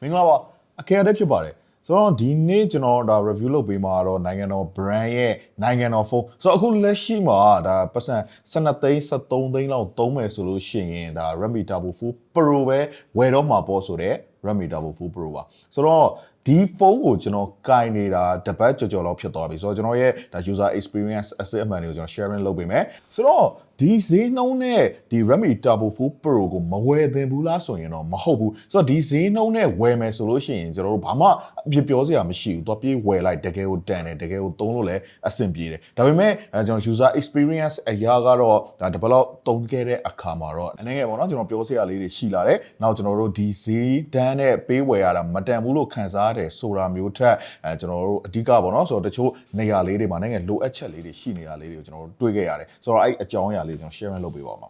မင်္ဂလာပါအခေရတဲ့ဖြစ်ပါတယ်ဆိုတော့ဒီနေ့ကျွန်တော်ဒါ review လုပ်ပေးမှာတော့နိုင်ငံတော် brand ရဲ့နိုင်ငံတော်ဖုန်းဆိုတော့အခုလက်ရှိမှာဒါပတ်စံ12သိန်း73သိန်းလောက်သုံးမယ်ဆိုလို့ရှိရင်ဒါ Redmi Turbo 4 Pro ပဲဝယ်တော့မှာပေါ့ဆိုတော့ Redmi Turbo 4 Pro ပါဆိုတော့ဒီဖုန်းကိုကျွန်တော်ကင်နေတာတပတ်ကြော်ကြော်လောက်ဖြစ်သွားပြီဆိုတော့ကျွန်တော်ရဲ့ဒါ user experience asset အမှန်တွေကိုကျွန်တော် sharing လုပ်ပေးမယ်ဆိုတော့ ဒီဈေးနှုန်းနဲ့ဒီ Redmi Turbo 4 Pro ကိုမဝယ်သင့်ဘူးလားဆိုရင်တော့မဟုတ်ဘူးဆိုတော့ဒီဈေးနှုန်းနဲ့ဝယ်မယ်ဆိုလို့ရှိရင်ကျွန်တော်တို့ဘာမှအပြစ်ပြောစရာမရှိဘူးသွားပြေးဝယ်လိုက်တကယ်ကိုတန်တယ်တကယ်ကိုသုံးလို့လည်းအဆင်ပြေတယ်ဒါပေမဲ့အဲကျွန်တော် user experience အရာကတော့ဒါ develop သုံးခဲ့တဲ့အခါမှာတော့အနေငယ်ပေါ့နော်ကျွန်တော်ပြောစရာလေးတွေရှိလာတယ်နောက်ကျွန်တော်တို့ဒီဈေးတန်းနဲ့ပေးဝယ်ရတာမတန်ဘူးလို့ခံစားရတယ်ဆိုတာမျိုးထက်အဲကျွန်တော်တို့အဓိကပေါ့နော်ဆိုတော့တချို့နေရာလေးတွေမှာနိုင်ငံလိုအပ်ချက်လေးတွေရှိနေတာလေးတွေကိုကျွန်တော်တို့တွေ့ခဲ့ရတယ်ဆိုတော့အဲ့အကြောင်းအရာလေးကျွန်တော် sharing လုပ်ပေးပါမှာ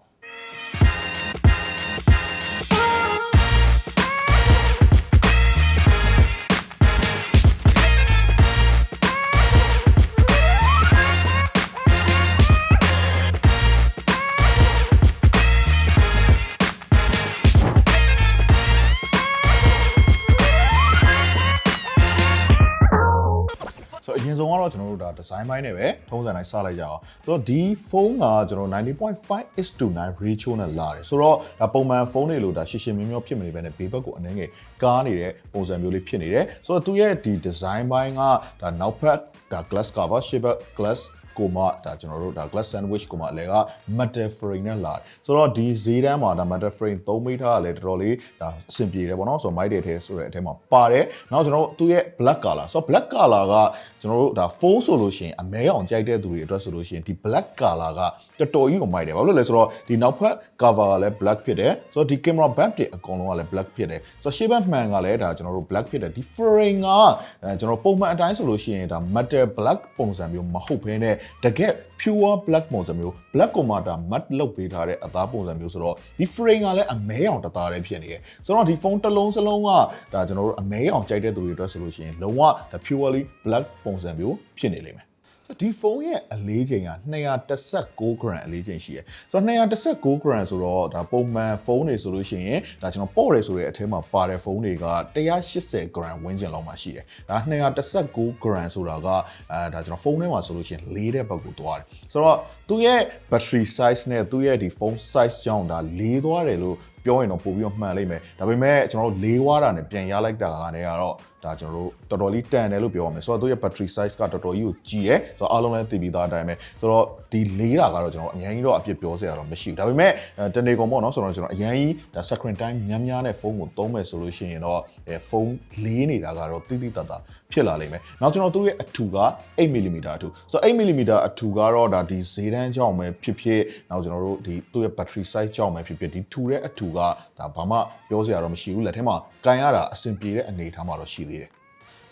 တော့ကျွန်တော်တို့ဒါ design ဘိုင်းနဲ့ပဲထုံးစံတိုင်းစလိုက်ကြအောင်ဆိုတော့ဒီဖုန်းကကျွန်တော်90.5 is to 9 ratio နဲ့လာတယ်ဆိုတော့ဒါပုံမှန်ဖုန်းတွေလို့ဒါရှင်းရှင်းမြင်းမြင်းဖြစ်မနေပဲနဲ့ဘေးဘက်ကိုအနေငယ်ကားနေတဲ့ပုံစံမျိုးလေးဖြစ်နေတယ်ဆိုတော့သူရဲ့ဒီ design ဘိုင်းကဒါနောက်ဖက်ဒါ glass cover shape glass ကိုမှဒါကျွန်တော်တို့ဒါ glass sandwich ကိုမှအလဲက metal frame နဲ့လာတယ်ဆိုတော့ဒီဈေးတန်းမှာဒါ metal frame 3 meter ကလည်းတော်တော်လေးဒါအဆင်ပြေတယ်ပေါ့နော်ဆိုတော့ mic တွေထဲဆိုတဲ့အထဲမှာပါတယ်နောက်ကျွန်တော်တို့သူ့ရဲ့ black color ဆိုတော့ black color ကကျွန်တော်တို့ဒါ phone ဆိုလို့ရှိရင်အမဲအောင်ကြိုက်တဲ့သူတွေအတွက်ဆိုလို့ရှိရင်ဒီ black color ကတော်တော်ကြီးကိုမိုက်တယ်ဘာလို့လဲဆိုတော့ဒီနောက်ဖက် cover ကလည်း black ဖြစ်တယ်ဆိုတော့ဒီ camera back တွေအကုန်လုံးကလည်း black ဖြစ်တယ်ဆိုတော့ရှေ့ဘက်မှန်ကလည်းဒါကျွန်တော်တို့ black ဖြစ်တယ်ဒီ frame ကအဲကျွန်တော်ပုံမှန်အတိုင်းဆိုလို့ရှိရင်ဒါ metal black ပုံစံမျိုးမဟုတ်ဘဲနဲ့တကယ် pure black ပုံစံမျိုး black ကိုမှဒါ matte လုပ်ပေးထားတဲ့အသားပုံစံမျိုးဆိုတော့ဒီ frame ကလည်းအမဲအောင်တသားတည်းဖြစ်နေတယ်ဆိုတော့ဒီဖုန်းတစ်လုံးစလုံးကဒါကျွန်တော်တို့အမဲအောင်ကြိုက်တဲ့သူတွေအတွက်ဆိုလို့ရှိရင်လုံးဝဒါ purely black ပုံစံမျိုးဖြစ်နေလိမ့်မယ် ဒီဖုန်းရဲ့အလေးချိန်က216 gram အလေးချိန်ရှိရယ်ဆိုတော့216 gram ဆိုတော့ဒါပုံမှန်ဖုန်းတွေဆိုလို့ရှိရင်ဒါကျွန်တော်ပေါ့တယ်ဆိုတဲ့အထဲမှာပါတဲ့ဖုန်းတွေက180 gram ဝန်းကျင်လောက်မှရှိတယ်ဒါ216 gram ဆိုတာကအဲဒါကျွန်တော်ဖုန်းထဲမှာဆိုလို့ရှိရင်လေးတဲ့ဘက်ကိုသွားတယ်ဆိုတော့သူ့ရဲ့ battery size နဲ့သူ့ရဲ့ဒီ phone size ကြောင့်ဒါလေးသွားတယ်လို့ပြောရင်တော့ပို့ပြီးတော့မှန်လိမ့်မယ်ဒါပေမဲ့ကျွန်တော်တို့လေးဝါတာနဲ့ပြန်ရလိုက်တာကနေကတော့ဒါကျွန်တော်တို့တော်တော်လေးတန်တယ်လို့ပြောရမယ်ဆိုတော့သူရဲ့ battery size ကတော်တော်ကြီးကိုကြီးတယ်ဆိုတော့အားလုံးလည်းသိပြီးသားအတိုင်းပဲဆိုတော့ဒီလေးတာကတော့ကျွန်တော်အရင်ကြီးတော့အပြစ်ပြောစရာတော့မရှိဘူးဒါပေမဲ့တနေကုန်ပေါ့နော်ဆိုတော့ကျွန်တော်အရင်ကြီးဒါ screen time များများနဲ့ဖုန်းကိုသုံးမယ်ဆိုလို့ရှိရင်တော့အဲဖုန်းလေးနေတာကတော့တိတိတတ်တာဖြစ်လာလိမ့်မယ်နောက်ကျွန်တော်သူ့ရဲ့အထူက 8mm အထူဆိုတော့ 8mm အထူကတော့ဒါဒီဈေးတန်းကြောင့်ပဲဖြစ်ဖြစ်နောက်ကျွန်တော်တို့ဒီသူ့ရဲ့ battery size ကြောင့်ပဲဖြစ်ဖြစ်ဒီထူတဲ့အထူကဒါဘာမှပြောစရာတော့မရှိဘူးလက်ထဲမှာကန်ရတာအဆင်ပြေတဲ့အနေအထားမှာတော့ရှိသေးတယ်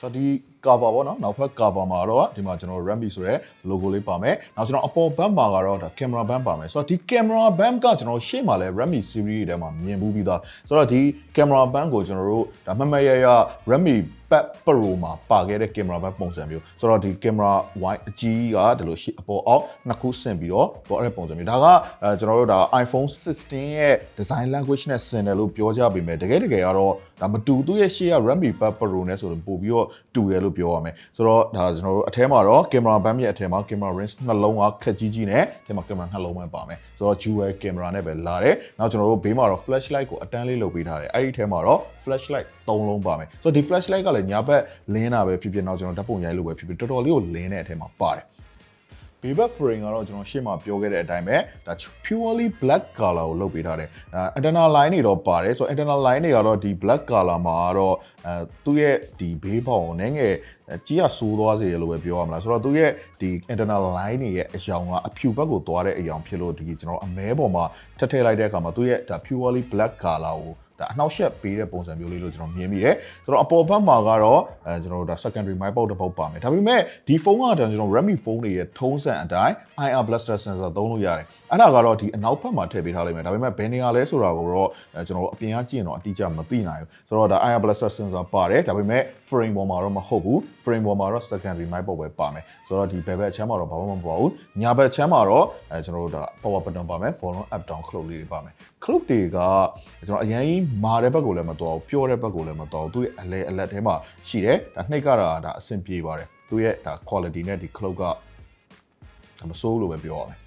ဆိုတော့ဒီ cover ပေါ့နော်နောက်ဖက် cover မှာတော့ဒီမှာကျွန်တော် Redmi ဆိုတဲ့ logo လေးပါမယ်နောက်ကျွန်တော်အပေါ်ဘက်မှာကတော့ဒါ camera band ပါမယ်ဆိုတော့ဒီ camera band ကကျွန်တော်ရှေ့မှာလဲ Redmi series တွေထဲမှာမြင်ဘူးပြီးသားဆိုတော့ဒီ camera band ကိုကျွန်တော်တို့ဒါမှတ်မှတ်ရရ Redmi Pad Pro မှာပါခဲ့တဲ့ camera band ပုံစံမျိုးဆိုတော့ဒီ camera wide အကြီးကဒီလိုရှေ့အပေါ်အောက်နှစ်ခုဆင်ပြီးတော့ပေါ်အဲ့ပုံစံမျိုးဒါကအဲကျွန်တော်တို့ဒါ iPhone 16ရဲ့ design language နဲ့ဆင်တယ်လို့ပြောကြပေမဲ့တကယ်တကယ်ကတော့ဒါမတူသူ့ရဲ့ရှေ့က Redmi Pad Pro နဲ့ဆိုတော့ပို့ပြီးတော့တူတယ်လို့ပြောရမယ်ဆိုတော့ဒါကျွန်တော်တို့အထဲမှာတော့ camera band ရဲ့အထဲမှာ camera lens နှလုံးကခက်ကြီးကြီးနဲ့အထဲမှာ camera နှလုံးပဲပါမယ်ဆိုတော့ dual camera နဲ့ပဲလာတယ်နောက်ကျွန်တော်တို့ဘေးမှာတော့ flashlight ကိုအတန်းလေးလုပ်ပေးထားတယ်အဲ့ဒီအထဲမှာတော့ flashlight သုံးလုံးပါမယ်ဆိုတော့ဒီ flashlight ကလည်းညာဘက်လင်းတာပဲဖြစ်ဖြစ်နောက်ကျွန်တော်ဓာတ်ပုံရိုက်လို့ပဲဖြစ်ဖြစ်တော်တော်လေးကိုလင်းတဲ့အထဲမှာပါတယ် ဘေးဘက် frame ကတော့ကျွန်တော်ရှေ့မှာပြောခဲ့တဲ့အတိုင်းပဲဒါ purely black color ကိုလုပ်ပေးထားတယ်အဲ internal line တွေတော့ပါတယ်ဆိုတော့ internal line တွေကတော့ဒီ black color မှာကတော့အဲသူ့ရဲ့ဒီဘေးပေါင်ကိုနည်းငယ်ကြီးရဆိုးသွားစေရလို့ပဲပြောရမလားဆိုတော့သူ့ရဲ့ဒီ internal line တွေရဲ့အယောင်ကအဖြူဘက်ကိုသွားတဲ့အယောင်ဖြစ်လို့ဒီကျွန်တော်အမဲပေါ်မှာထပ်ထည့်လိုက်တဲ့အခါမှာသူ့ရဲ့ဒါ purely black color ကို ဒါအနှောက်ယှက်ပေးတဲ့ပုံစံမျိုးလေးလို့ကျွန်တော်မြင်မိတယ်ဆိုတော့အပေါ်ဘက်မှာကတော့အဲကျွန်တော်တို့ဒါ secondary mic ပေါက်တစ်ပေါက်ပါမယ်ဒါပေမဲ့ဒီဖုန်းကတော့ကျွန်တော် Redmi ဖုန်းတွေရဲ့ထုံးစံအတိုင်း IR blaster sensor သုံးလို့ရတယ်အဲ့ဒါကတော့ဒီအနောက်ဘက်မှာထည့်ပေးထားလိုက်မယ်ဒါပေမဲ့ဘယ်နေရာလဲဆိုတာကိုတော့အဲကျွန်တော်တို့အပြင်ကကြည့်ရင်တော့အတိအကျမသိနိုင်ဘူးဆိုတော့ဒါ IR blaster sensor ပါတယ်ဒါပေမဲ့ frame ပေါ်မှာတော့မဟုတ်ဘူး frame ပေါ်မှာတော့ secondary mic ပေါက်ပဲပါမယ်ဆိုတော့ဒီဘယ်ဘက်ချမ်းမှာတော့ဘာမှမပေါ်ဘူးညာဘက်ချမ်းမှာတော့အဲကျွန်တော်တို့ဒါ power button ပါမယ် volume up down clock လေးတွေပါမယ် clock တွေကကျွန်တော်အရင်ကြီးမာတဲ့ဘက်ကိုလည်းမတော်ဘူးပြောတဲ့ဘက်ကိုလည်းမတော်ဘူးသူရဲ့အလဲအလက်ထဲမှာရှိတယ်ဒါနှိပ်ကတော့ဒါအဆင်ပြေပါတယ်သူရဲ့ဒါ quality နဲ့ဒီ cloud ကမစိုးလို့ပဲပြောရမယ်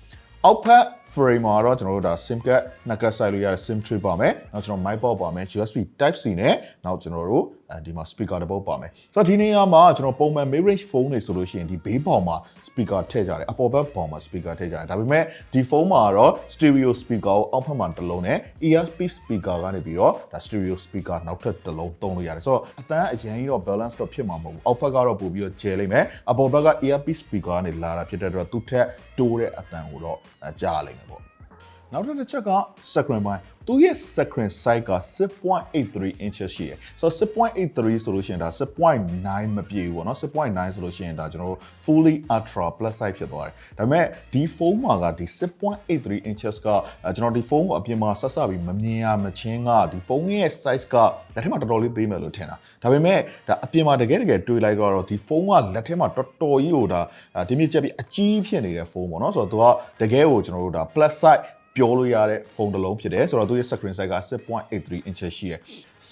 အောက်ဖက် frame မှာတော့ကျွန်တော်တို့ဒါ sim card နှစ်ကတ်ဆိုင်လို့ရတဲ့ sim tray ပါမယ်နောက်ကျွန်တော် mic port ပါမယ် USB type C နဲ့နောက်ကျွန်တော်တို့အဲဒီမှာ speaker တစ်ပုတ်ပါမယ်ဆိုတော့ဒီနေရာမှာကျွန်တော်ပုံမှန် mid range phone တွေဆိုလို့ရှိရင်ဒီဘေးပေါင်မှာ speaker ထည့်ကြတယ်အပေါ်ဘက်ပေါင်မှာ speaker ထည့်ကြတယ်ဒါပေမဲ့ဒီဖုန်းမှာတော့ stereo speaker ကိုအောက်ဖက်မှာတစ်လုံးနဲ့ earpiece speaker ကနေပြီးတော့ဒါ stereo speaker နောက်ထပ်တစ်လုံးသုံးလို့ရတယ်ဆိုတော့အတန်းအရင်ကြီးတော့ balance တော့ဖြစ်မှာမဟုတ်ဘူးအောက်ဖက်ကတော့ပို့ပြီးတော့ကျဲလိမ့်မယ်အပေါ်ဘက်က earpiece speaker ကနေလာတာဖြစ်တဲ့အတွက်သူ့ထက်တိုးတဲ့အတန်းကိုတော့ကြားလိမ့်မ ယ်ပေါ့နောက်တစ်ချက်က screen ပိုင်းသူရဲ့ screen size က6.83 inches ရှိရယ်ဆိုတော့6.83ဆိုလို့ရှိရင်ဒါ6.9မပြည့်ဘူးပေါ့နော်6.9ဆိုလို့ရှိရင်ဒါကျွန်တော်တို့ fully ultra plus size ဖြစ်သွားတယ်ဒါပေမဲ့ဒီဖုန်းမှာကဒီ6.83 inches ကအဲကျွန်တော်ဒီဖုန်းကိုအပြင်မှာဆက်ဆက်ပြီးမမြင်ရမချင်းကဒီဖုန်းရဲ့ size ကလက်ထဲမှာတော်တော်လေးသေးမယ်လို့ထင်တာဒါပေမဲ့ဒါအပြင်မှာတကယ်တကယ်တွေးလိုက်တော့ဒီဖုန်းကလက်ထဲမှာတော်တော်ကြီးကိုဒါဒီမြင့်ချက်ပြီးအကြီးဖြစ်နေတဲ့ဖုန်းပေါ့နော်ဆိုတော့သူကတကယ်ကိုကျွန်တော်တို့ဒါ plus size ပြောလို့ရတဲ့ဖုန်းတစ်လုံးဖြစ်တယ်ဆိုတော့သူရဲ့ screen size က6.83 inches ရှိတယ်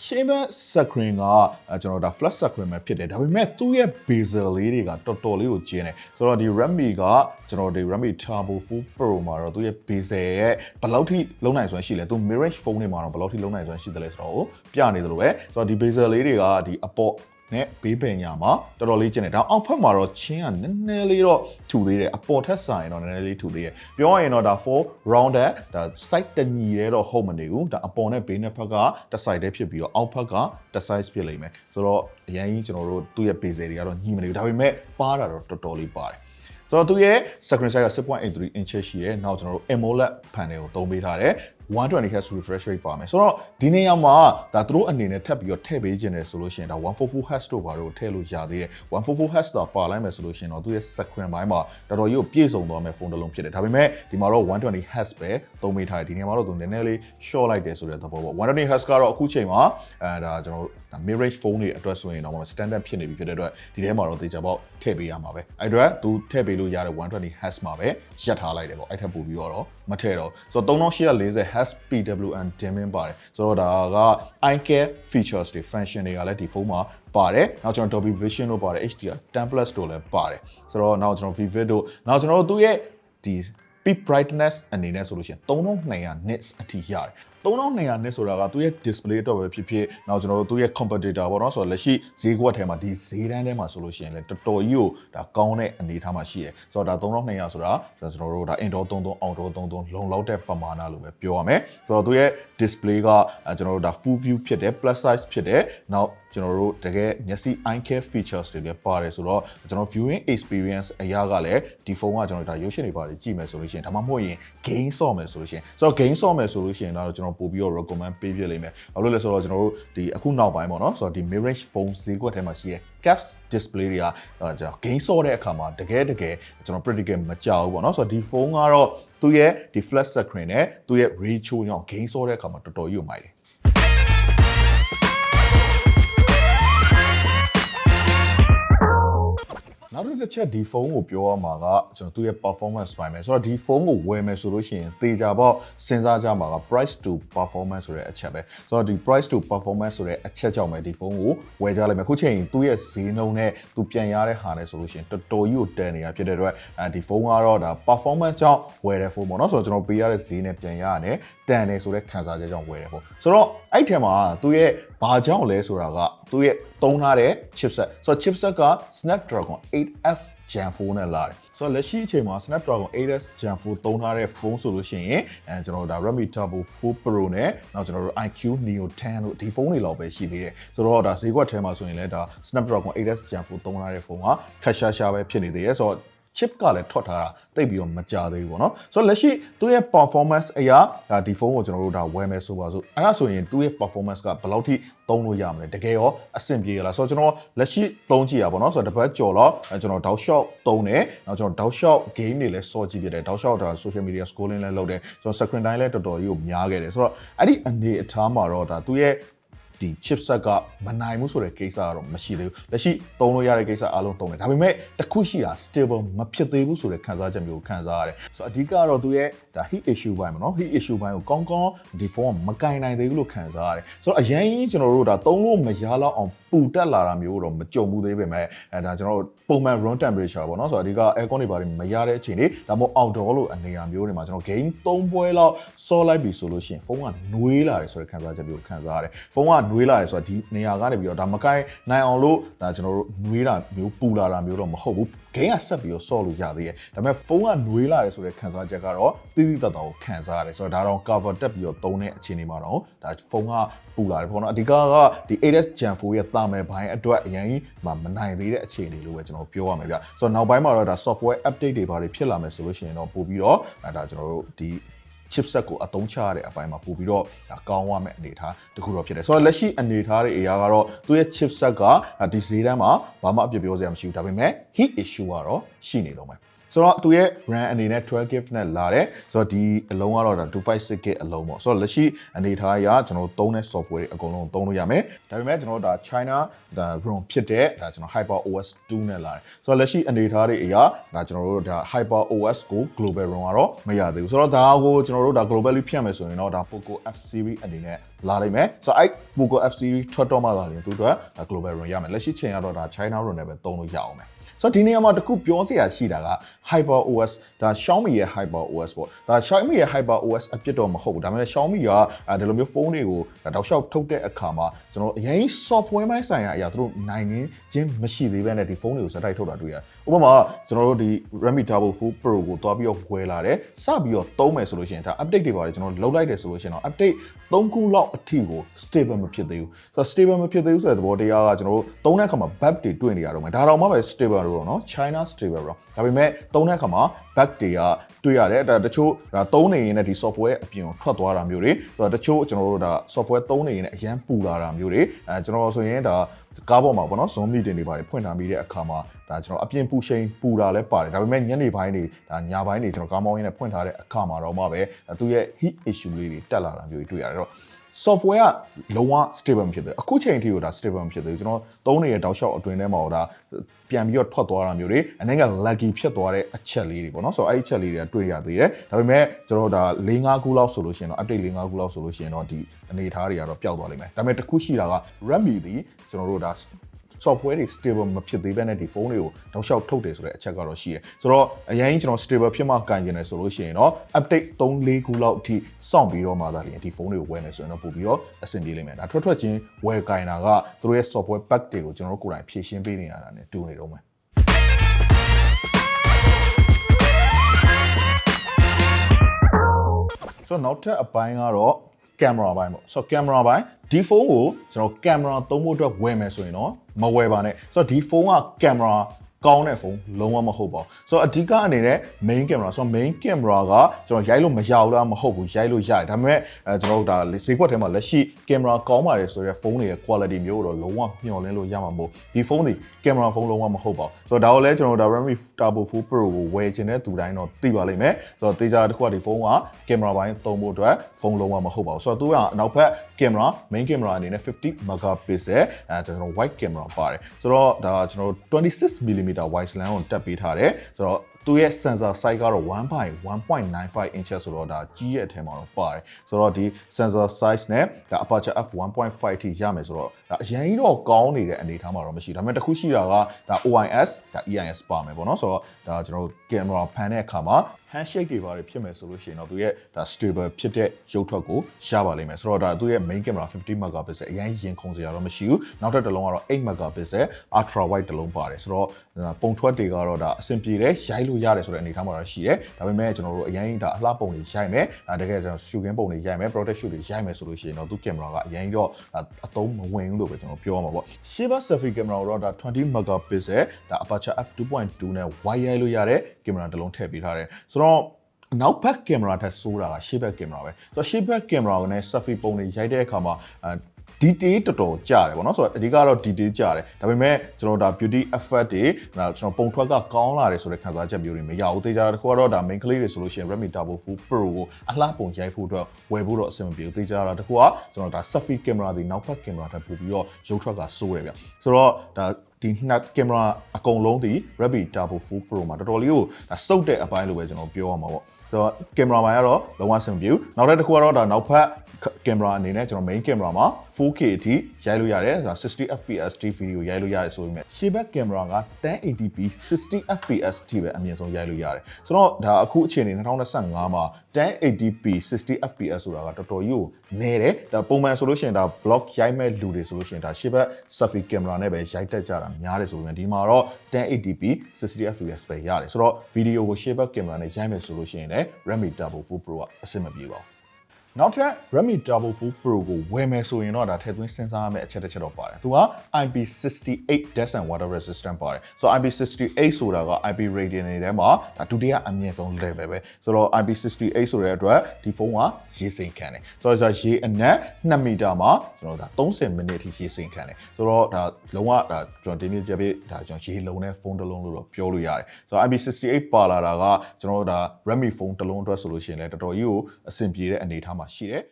ရှင်းဘက် screen ကကျွန်တော်ဒါ flat screen ပဲဖြစ်တယ်ဒါပေမဲ့သူ့ရဲ့ bezel လေးတွေကတော်တော်လေးကိုကျင်းတယ်ဆိုတော့ဒီ Redmi ကကျွန်တော်ဒီ Redmi Turbo 4 Pro မှာတော့သူ့ရဲ့ bezel ရဲ့ဘယ်လောက်ထိလုံးနိုင်စွမ်းရှိလဲသူ mid range phone တွေမှာတော့ဘယ်လောက်ထိလုံးနိုင်စွမ်းရှိတယ်လဲဆိုတော့ပြနေတယ်လို့ပဲဆိုတော့ဒီ bezel လေးတွေကဒီအပေါ် နဲ့ဘေးပင်ညာမှာတော်တော်လေးကျင်းတယ်ဒါအောက်ဖက်မှာတော့ချင်းကနည်းနည်းလေးတော့ထူသေးတယ်အပေါ်ထက်ဆိုင်တော့နည်းနည်းလေးထူသေးတယ်ပြောရရင်တော့ဒါ4 rounded ဒါ side တညီရဲတော့ဟုတ်မနေဘူးဒါအပေါ်နဲ့ဘေးနဲ့ဖက်ကတစ် side တည်းဖြစ်ပြီးတော့အောက်ဖက်ကတစ် size ဖြစ်လိမ့်မယ်ဆိုတော့အရင်ကြီးကျွန်တော်တို့သူ့ရဲ့ bezel တွေကတော့ညီမနေဘူးဒါပေမဲ့ပါတာတော့တော်တော်လေးပါတယ်ဆိုတော့သူရဲ့ screen size က6.83 inches ရှိတယ်။နောက်ကျွန်တော်တို့ AMOLED panel ကိုသုံးပေးထားတယ်။ 120Hz refresh rate ပါမယ်ဆိုတော့ဒီနေရာမှာဒါသူတို့အနေနဲ့ထပ်ပြီးတော့ထည့်ပေးခြင်းတယ်ဆိုလို့ရှိရင်ဒါ 144Hz တို့ဘာလို့ထည့်လို့ရသေးတယ် 144Hz တော့ပါလိုက်မယ်ဆိုလို့ရှိရင်တော့သူရဲ့ screen ဘိုင်းမှာတော်တော်ကြီးကိုပြည့်စုံသွားမယ်ဖုန်းတစ်လုံးဖြစ်တယ်ဒါပေမဲ့ဒီမှာတော့ 120Hz ပဲသုံးပေးထားတယ်ဒီနေရာမှာတော့သူနည်းနည်းလေး short လိုက်တယ်ဆိုတဲ့သဘောပေါ့ 120Hz ကတော့အခုချိန်မှာအဲဒါကျွန်တော်တို့ mid range phone တွေအတွက်ဆိုရင်တော့ standard ဖြစ်နေပြီဖြစ်တဲ့အတွက်ဒီထဲမှာတော့တေချာပေါက်ထည့်ပေးရမှာပဲအဲ့အတွက်သူထည့်ပေးလို့ရတဲ့ 120Hz မှာပဲရပ်ထားလိုက်တယ်ပေါ့အဲ့ထက်ပိုပြီးတော့မထည့်တော့ဆိုတော့3840 Hz PWM dimming ပါတယ်ဆိုတော့ဒါက eye care features တွေ function တွေကလည်းဒီဖုန်းမှာပါတယ်နောက်ကျွန်တော် Dolby Vision တို့ပါတယ် HDR 10 Plus တို့လည်းပါတယ်ဆိုတော့နောက်ကျွန်တော် Vivid တို့နောက်ကျွန်တော်တို့သူ့ရဲ့ဒီ peak brightness အနေနဲ့ဆိုလို့ရှိရင်3200 nits အထိရတယ်3200 nits ဆိုတာကသူ့ရဲ့ display အတွက်ပဲဖြစ်ဖြစ်နောက်ကျွန်တော်တို့သူ့ရဲ့ competitor ပေါ့နော်ဆိုတော့လက်ရှိဈေးကွက်ထဲမှာဒီဈေးတန်းထဲမှာဆိုလို့ရှိရင်လည်းတော်တော်ကြီးကိုဒါကောင်းတဲ့အနေအထားမှာရှိရယ်ဆိုတော့ဒါ3200ဆိုတာကျွန်တော်တို့ဒါ indoor 33 outdoor 33လုံလောက်တဲ့ပမာဏလို့ပဲပြောရမယ်ဆိုတော့သူရဲ့ display ကကျွန်တော်တို့ဒါ full view ဖြစ်တယ် plus size ဖြစ်တယ်နောက်ကျွန်တော်တို့တကယ်မျက်စိ eye care features တွေလည်းပါတယ်ဆိုတော့ကျွန်တော် viewing experience အရာကလည်းဒီဖုန်းကကျွန်တော်ဒါရုပ်ရှင်တွေပါတယ်ကြည့်မယ်ဆိုလို့ရှိရင်ဒါမှမဟုတ်ရင် game ဆော့မယ်ဆိုလို့ရှိရင်ဆိုတော့ game ဆော့မယ်ဆိုလို့ရှိရင်တော့ကျွန်တော်ပို့ပြီးတော့ recommend ပေးပြလိမ့်မယ်ဘာလို့လဲဆိုတော့ကျွန်တော်တို့ဒီအခုနောက်ပိုင်းပေါ့နော်ဆိုတော့ဒီ mid range phone ဈေးကွက်ထဲမှာရှိရဲ့ cap display တွေကကျွန်တော် game ဆော့တဲ့အခါမှာတကယ်တကယ်ကျွန်တော် practical မကြောက်ဘူးပေါ့နော်ဆိုတော့ဒီဖုန်းကတော့သူ့ရဲ့ဒီ flat screen နဲ့သူ့ရဲ့ ratio ကြောင့် game ဆော့တဲ့အခါမှာတော်တော်ကြီးကိုမိုက်တယ် နောက်တစ်ချက်ဒီဖုန်းကိုပြောရမှာကကျွန်တော်သူ့ရဲ့ performance ပိုင်းပဲဆိုတော့ဒီဖုန်းကိုဝယ်မယ်ဆိုလို့ရှိရင်တေချာပေါ့စဉ်းစားကြမှာက price to performance ဆိုတဲ့အချက်ပဲဆိုတော့ဒီ price to performance ဆိုတဲ့အချက်ကြောင့်ပဲဒီဖုန်းကိုဝယ်ကြလိုက်မယ်ခုချိန်သူ့ရဲ့ဈေးနှုန်းနဲ့သူပြန်ရတဲ့ဟာနဲ့ဆိုလို့ရှိရင်တော်တော်ကြီးကိုတန်နေတာဖြစ်တဲ့အတွက်အဲဒီဖုန်းကတော့ဒါ performance ကြောင့်ဝယ်တဲ့ဖုန်းပေါ့နော်ဆိုတော့ကျွန်တော်ပေးရတဲ့ဈေးနဲ့ပြန်ရရတယ် တန်တယ်ဆိုတဲ့ခံစားချက်ကြောင့်ဝယ်တဲ့ဖုန်းဆိုတော့အဲ့ထဲမှာသူ့ရဲ့ဘာကြောင့်လဲဆိုတာကသူ့ရဲ့သုံးထားတဲ့ chipset ဆိုတော့ chipset က Snapdragon 8S Gen 4နဲ့လာတယ်ဆိုတော့လက်ရှိအချိန်မှာ Snapdragon 8S Gen 4သုံးထားတဲ့ဖုန်းဆိုလို့ရှိရင်အဲကျွန်တော်တို့ဒါ Redmi Turbo 4 Pro နဲ့နောက်ကျွန်တော်တို့ IQ Neo 10တို့ဒီဖုန်းတွေလောက်ပဲရှိသေးတယ်ဆိုတော့ဒါဈေးကွက်ထဲမှာဆိုရင်လည်းဒါ Snapdragon 8S Gen 4သုံးထားတဲ့ဖုန်းကခက်ရှားရှားပဲဖြစ်နေသေးတယ်ဆိုတော့ chip ကလည်းထွက်ထားတာတိတ်ပြီးတော့မကြသေးဘူးပေါ့နော်ဆိုတော့လက်ရှိသူ့ရဲ့ performance အရာဒါဒီဖုန်းကိုကျွန်တော်တို့ဒါဝယ်မယ်ဆိုပါစို့အဲ့ဒါဆိုရင်သူ့ရဲ့ performance ကဘယ်လောက်ထိသုံးလို့ရမလဲတကယ်ရောအဆင်ပြေရလားဆိုတော့ကျွန်တော်လက်ရှိသုံးကြည့်ရပါတော့ဆိုတော့တစ်ပတ်ကြော်တော့ကျွန်တော် down shot သုံးတယ်နောက်ကျွန်တော် down shot game တွေလည်းစော့ကြည့်ပြတယ် down shot ဒါ social media scrolling လည်းလုပ်တယ်ကျွန်တော် screen time လည်းတော်တော်ကြီးကိုများခဲ့တယ်ဆိုတော့အဲ့ဒီအနေအထားမှာတော့ဒါသူ့ရဲ့ ဒီ chipset ကမနိုင်ဘူးဆိုတဲ့ကိစ္စကတော့မရှိသေးဘူးလက်ရှိသုံးလို့ရတဲ့ကိစ္စအားလုံးသုံးတယ်ဒါပေမဲ့တစ်ခုရှိတာ stable မဖြစ်သေးဘူးဆိုတဲ့ခံစားချက်မျိုးကိုခံစားရတယ်ဆိုတော့အဓိကတော့သူရဲ့ ဒါ heat issue ဘိုင်းပေါ့နော် heat issue ဘိုင်းကိုကောင်းကောင်းဒီဖုန်းကမကင်နိုင်သေးဘူးလို့ခံစားရတယ်ဆိုတော့အရင်ကြီးကျွန်တော်တို့ဒါသုံးလို့မရတော့အောင်ပူတက်လာတာမျိုးတော့မကြုံဘူးသေးပေမဲ့အဲဒါကျွန်တော်တို့ပုံမှန် room temperature ပေါ့နော်ဆိုတော့အဓိက aircon တွေဘာတွေမရတဲ့အချိန်တွေဒါမှမဟုတ် outdoor လို့အနေအမျိုးတွေမှာကျွန်တော် game 3ပွဲလောက်စောလိုက်ပြီဆိုလို့ရှိရင်ဖုန်းကနွေးလာတယ်ဆိုတဲ့ခံစားချက်မျိုးကိုခံစားရတယ်ဖုန်းကနွေးလာတယ်ဆိုတာဒီနေရာကနေပြီးတော့ဒါမကိုင်းနိုင်အောင်လို့ဒါကျွန်တော်တို့နွေးတာမျိုးပူလာတာမျိုးတော့မဟုတ်ဘူး game ကဆက်ပြီးတော့စော့လို့ရသေးတယ်ဒါပေမဲ့ဖုန်းကနွေးလာတယ်ဆိုတဲ့ခံစားချက်ကတော့တိတိတတ်တော်ကိုခံစားရတယ်ဆိုတော့ဒါတော့ cover တက်ပြီးတော့သုံးတဲ့အခြေအနေမှာတော့ဒါဖုန်းကပူလာတယ်ပေါ့နော်အဓိကကဒီ 8S Gen 4ရဲ့တာမယ်ဘိုင်းအတွက်အရင်ကြီးမမနိုင်သေးတဲ့အခြေအနေလို့ပဲကျွန်တော်ပြောရမယ်ဗျဆိုတော့နောက်ပိုင်းမှာတော့ဒါ software update တွေဘာတွေဖြစ်လာမယ်ဆိုလို့ရှိရင်တော့ပို့ပြီးတော့အဲဒါကျွန်တော်တို့ဒီ chipset ကိုအသုံးချရတဲ့အပိုင်းမှာပို့ပြီးတော့ဒါကောင်းရမယ့်အနေအထားတခုတော့ဖြစ်တယ်ဆိုတော့လက်ရှိအနေအထားတွေအရာကတော့သူ့ရဲ့ chipset ကဒီဈေးတန်းမှာဘာမှအပြစ်ပြောစရာမရှိဘူးဒါပေမဲ့ heat issue ကတော့ရှိနေတော့မယ် ဆိုတော့သူရဲ့ RAM အနေနဲ့ 12GB နဲ့လာတယ်ဆိုတော့ဒီအလုံးကတော့ဒါ 256GB အလုံးပေါ့ဆိုတော့လက်ရှိအနေအထားအရကျွန်တော်သုံးတဲ့ software တွေအကုန်လုံးသုံးလို့ရမယ်ဒါပေမဲ့ကျွန်တော်ဒါ China ဒါ ROM ဖြစ်တဲ့ဒါကျွန်တော် Hyper OS 2နဲ့လာတယ်ဆိုတော့လက်ရှိအနေအထားတွေအရဒါကျွန်တော်တို့ဒါ Hyper OS ကို Global ROM ကတော့မရသေးဘူးဆိုတော့ဒါကိုကျွန်တော်တို့ဒါ globally ဖြတ်မယ်ဆိုရင်တော့ဒါ Poco F series အနေနဲ့လာလိမ့်မယ်ဆိုတော့အဲ့ Poco F series ထွက်တော့မှလာရင်သူတို့က global ROM ရမယ်လက်ရှိချိန်ကတော့ဒါ China ROM နဲ့ပဲသုံးလို့ရအောင်မယ်ဆိုတော့ဒီနေရာမှာတခုပြောစရာရှိတာက Hyper OS ဒါ Xiaomi ရဲ့ Hyper OS ပေါ့ဒါ Xiaomi ရဲ့ Hyper OS အပြစ်တော့မဟုတ်ဘူးဒါပေမဲ့ Xiaomi ကဒီလိုမျိုးဖုန်းတွေကိုတောက်လျှောက်ထုတ်တဲ့အခါမှာကျွန်တော်အရင် software ပိုင်းဆိုင်ရာအရာသူတို့နိုင်နေခြင်းမရှိသေးဘဲနဲ့ဒီဖုန်းတွေကိုစတိုက်ထုတ်တာတွေ့ရတယ်ဥပမာကျွန်တော်တို့ဒီ Redmi Double 4 Pro ကိုတွားပြီးတော့ဝယ်လာတယ်စပြီးတော့သုံးမယ်ဆိုလို့ရှိရင်ဒါ update တွေပါတယ်ကျွန်တော်လုပ်လိုက်တယ်ဆိုလို့ရှိရင်တော့ update 3ခုလောက်အထိကို stable မဖြစ်သေးဘူးဆိုတော့ stable မဖြစ်သေးဘူးဆိုတဲ့သဘောတရားကကျွန်တော်တို့သုံးတဲ့အခါမှာ bug တွေတွေ့နေရတော့မယ်ဒါတော့မှပဲ stable လို့တော့နော် China stable တော့ဒါပေမဲ့သုံးတဲ့အခါမှာ bug တွေကတွေ့ရတယ်ဒါတချို့ဒါသုံးနေရင်လည်းဒီ software အပြင်ကိုထွက်သွားတာမျိုးတွေဆိုတော့တချို့ကျွန်တော်တို့ဒါ software သုံးနေရင်လည်းအရန်ပူလာတာမျိုးတွေအဲကျွန်တော်ဆိုရင်ဒါကားပေါ်မှာပေါ့နော် Zoom meeting တွေပါတယ်ဖွင့်ထားပြီးတဲ့အခါမှာဒါကျွန်တော်အပြင်ပူရှိန်ပူတာလည်းပါတယ်ဒါပေမဲ့ညနေပိုင်းတွေဒါညပိုင်းတွေကျွန်တော်ကားမောင်းရင်းနဲ့ဖွင့်ထားတဲ့အခါမှာတော့မှပဲသူရဲ့ heat issue လေးတွေတက်လာတာမျိုးတွေတွေ့ရတယ်တော့ software ကလုံးဝ stable မဖြစ်သေးဘူးအခုချိန်ထိကိုဒါ stable မဖြစ်သေးဘူးကျွန်တော်သုံးနေတဲ့တောက်လျှောက်အတွင်းထဲမှာတော့ဒါပြန်ပြီးတော့ထွက်သွားတာမျိုးတွေအနေက lucky ဖြစ်သွားတဲ့အချက်လေးတွေပေါ့နော်ဆိုတော့အဲ့ဒီအချက်လေးတွေကတွေ့ရသေးတယ်ဒါပေမဲ့ကျွန်တော်ဒါ၄၅ခုလောက်ဆိုလို့ရှိရင်တော့ update ၄၅ခုလောက်ဆိုလို့ရှိရင်တော့ဒီအနေအထားတွေကတော့ပျောက်သွားလိမ့်မယ်ဒါပေမဲ့တစ်ခုရှိတာက Redmi ဒီကျွန်တော်တို့ဒါ software တွေ stable မဖြစ်သေးဘဲနဲ့ဒီဖုန်းတွေကိုတောက်လျှောက်ထုတ်တယ်ဆိုတဲ့အချက်ကတော့ရှိတယ်ဆိုတော့အရင်ကျွန်တော် stable ဖြစ်မှကန်ကျင်တယ်ဆိုလို့ရှိရင်တော့ update 3 4ခုလောက်အထိစောင့်ပြီးတော့မှသာလျှင်ဒီဖုန်းတွေကိုဝယ်မယ်ဆိုရင်တော့ပို့ပြီးတော့အဆင်ပြေလိမ့်မယ်ဒါထွက်ထွက်ချင်းဝယ်ကင်တာကသူတို့ရဲ့ software pack တွေကိုကျွန်တော်တို့ကိုယ်တိုင်ဖြည့်ရှင်းပေးနေရတာ ਨੇ တူနေတော့မယ်ဆိုတော့နောက်ထပ်အပိုင်းကတော့ကင်မရာပိုင်းပေါ့ဆိုတော့ကင်မရာပိုင်း ဒီဖုန်းကိုကျွန်တော်ကင်မရာသုံးဖို့အတွက်ဝယ်မယ်ဆိုရင်တော့မဝယ်ပါနဲ့ဆိုတော့ဒီဖုန်းကကင်မရာ ကောင်းတဲ့ဖုန်းလုံးဝမဟုတ်ပါဘူးဆိုတော့အဓိကအနေနဲ့ main camera ဆိုတော့ main camera ကကျွန်တော်ရိုက်လို့မရဘူးလားမဟုတ်ဘူးရိုက်လို့ရတယ်ဒါပေမဲ့အဲကျွန်တော်တို့ဒါဈေးကွက်ထဲမှာလက်ရှိ camera ကောင်းပါတယ်ဆိုတဲ့ဖုန်းတွေရဲ့ quality မျိုးတော့လုံးဝမျှော်လင့်လို့ရမှာမဟုတ်ဒီဖုန်းတွေ camera ဖုန်းလုံးဝမဟုတ်ပါဘူးဆိုတော့ဒါကိုလည်းကျွန်တော်တို့ဒါ Redmi Turbo 4 Pro ကိုဝယ်ချင်တဲ့သူတိုင်းတော့သိပါလိမ့်မယ်ဆိုတော့တေချာတစ်ခုကဒီဖုန်းက camera ဘိုင်းသုံးဖို့အတွက်ဖုန်းလုံးဝမဟုတ်ပါဘူးဆိုတော့သူကအနောက်ဘက် camera main camera အနေနဲ့50 megapixel အဲကျွန်တော် wide camera ပါတယ်ဆိုတော့ဒါကျွန်တော်တို့26 mm wide lens ကိုတက်ပေးထားတယ်ဆိုတော့သူရဲ့ sensor size ကတော့1 by 1.95 inches ဆိုတော့ဒါကြီးရဲ့အထက်မှာတော့ပါတယ်ဆိုတော့ဒီ sensor size နဲ့ဒါ aperture f 1.5 ထိရမယ်ဆိုတော့ဒါအရင်ကြီးတော့ကောင်းနေတဲ့အနေအထားမှာတော့မရှိဒါပေမဲ့တစ်ခုရှိတာကဒါ OIS ဒါ EIS ပါမယ်ပေါ့နော်ဆိုတော့ဒါကျွန်တော်တို့ camera ဖန်တဲ့အခါမှာ handshake တွေပါတယ်ဖြစ်မယ်ဆိုလို့ရှိရင်တော့သူရဲ့ဒါ stable ဖြစ်တဲ့ရုပ်ထွက်ကိုရပါလိမ့်မယ်ဆိုတော့ဒါသူရဲ့ main camera 50 megapixel အရင်ရင်ခုန်စရာတော့မရှိဘူးနောက်ထပ်တစ်လုံးကတော့8 megapixel ultra wide တစ်လုံးပါတယ်ဆိုတော့ပုံထွက်တွေကတော့ဒါအဆင်ပြေတယ်ရိုက်လို့ရတယ်ဆိုတဲ့အနေအထားမှာတော့ရှိတယ်ဒါပေမဲ့ကျွန်တော်တို့အရင်ဒါအလှပုံတွေရိုက်မယ်ဒါတကယ်ကျွန်တော် shooting ပုံတွေရိုက်မယ် product shoot တွေရိုက်မယ်ဆိုလို့ရှိရင်တော့သူ camera ကအရင်တော့အသုံးမဝင်ဘူးလို့ပဲကျွန်တော်ပြောရမှာပေါ့ Shiba selfie camera တော့ဒါ20 megapixel ဒါ aperture f 2.2 နဲ့ wide ရိုက်လို့ရတဲ့ camera တစ်လုံးထည့်ပေးထားတယ်ဆိုတော့နောက်ဘက်ကင်မရာထက်ဆိုးတာကရှေ့ဘက်ကင်မရာပဲဆိုတော့ရှေ့ဘက်ကင်မရာနဲ့ selfie ပုံတွေရိုက်တဲ့အခါမှာအဲ detail တော်တော်ကြတယ်ပေါ့နော်ဆိုတော့အဓိကတော့ detail ကြတယ်ဒါပေမဲ့ကျွန်တော်ဒါ beauty effect တွေဒါကျွန်တော်ပုံထွက်ကကောင်းလာတယ်ဆိုတဲ့ခံစားချက်မျိုးတွေမရဘူးတေချာတစ်ခုကတော့ဒါ main ကလေးတွေဆိုလို့ရှိရင် Redmi Turbo 4 Pro ကိုအလှပုံရိုက်ဖို့အတွက်ဝယ်ဖို့တော့အဆင်မပြေဘူးတေချာတာတစ်ခုကကျွန်တော်ဒါ selfie camera တွေနောက်ဘက် camera တက်ပို့ပြီးတော့ရုပ်ထွက်ကစိုးတယ်ဗျဆိုတော့ဒါ ဒီနှစ်ကင်မရာအကုန်လုံးဒီ Redmi Turbo 4 Pro မှာတော်တော်လေးကိုဒါစုပ်တဲ့အပိုင်းလို့ပဲကျွန်တော်ပြောရမှာပေါ့ဆိုတော့ကင်မရာမှာကတော့လုံးဝအဆင်မပြေဘူးနောက်တစ်ခုကတော့ဒါနောက်ဖက် ကင်မရာအနေနဲ့ကျွန်တော် main camera မှာ 4K အထိရိုက်လို့ရတယ်ဆိုတာ 60 fps ထိ video ရိုက်လို့ရတယ်ဆိုပေမဲ့ရှေ့ဘက် camera က 1080p 60 fps ထိပဲအမြင့်ဆုံးရိုက်လို့ရတယ်ဆိုတော့ဒါအခုအချိန်နေ2025မှာ 1080p 60 fps ဆိုတာကတော်တော်ကြီးကိုနည်းတယ်ဒါပုံမှန်ဆိုလို့ရှိရင်ဒါ vlog ရိုက်မဲ့လူတွေဆိုလို့ရှိရင်ဒါရှေ့ဘက် selfie camera နဲ့ပဲရိုက်တတ်ကြတာများတယ်ဆိုပေမဲ့ဒီမှာတော့ 1080p 60 fps ပဲရတယ်ဆိုတော့ video ကိုရှေ့ဘက် camera နဲ့ရိုက်မယ်ဆိုလို့ရှိရင်လည်း Redmi Turbo 4 Pro ကအဆင်မပြေပါဘူး နောက်ထပ် Redmi Turbo 4 Pro ကိုဝယ်မယ်ဆိုရင်တော့ဒါထည့်သွင်းစဉ်းစားရမယ့်အချက်တစ်ချက်တော့ပါတယ်။သူက IP68 dust and water resistant ပါတယ်။ဆိုတော့ IP68 ဆိုတာက IP rating တွေထဲမှာဒါဒုတိယအမြင့်ဆုံး level ပဲ။ဆိုတော့ IP68 ဆိုတဲ့အတွက်ဒီဖုန်းကရေစိမ်ခံတယ်။ဆိုတော့ရေအနက်2မီတာမှာကျွန်တော်ဒါ30မိနစ်အထိရေစိမ်ခံတယ်။ဆိုတော့ဒါလုံးဝဒါကျွန်တော်ဒီနေ့ကြပြဒါကျွန်တော်ရေလုံးနဲ့ဖုန်းတစ်လုံးလို့တော့ပြောလို့ရတယ်။ဆိုတော့ IP68 ပါလာတာကကျွန်တော်တို့ဒါ Redmi ဖုန်းတစ်လုံးအတွက်ဆိုလို့ရှိရင်လည်းတော်တော်ကြီးကိုအဆင်ပြေတဲ့အနေအထားမှာရှိတယ်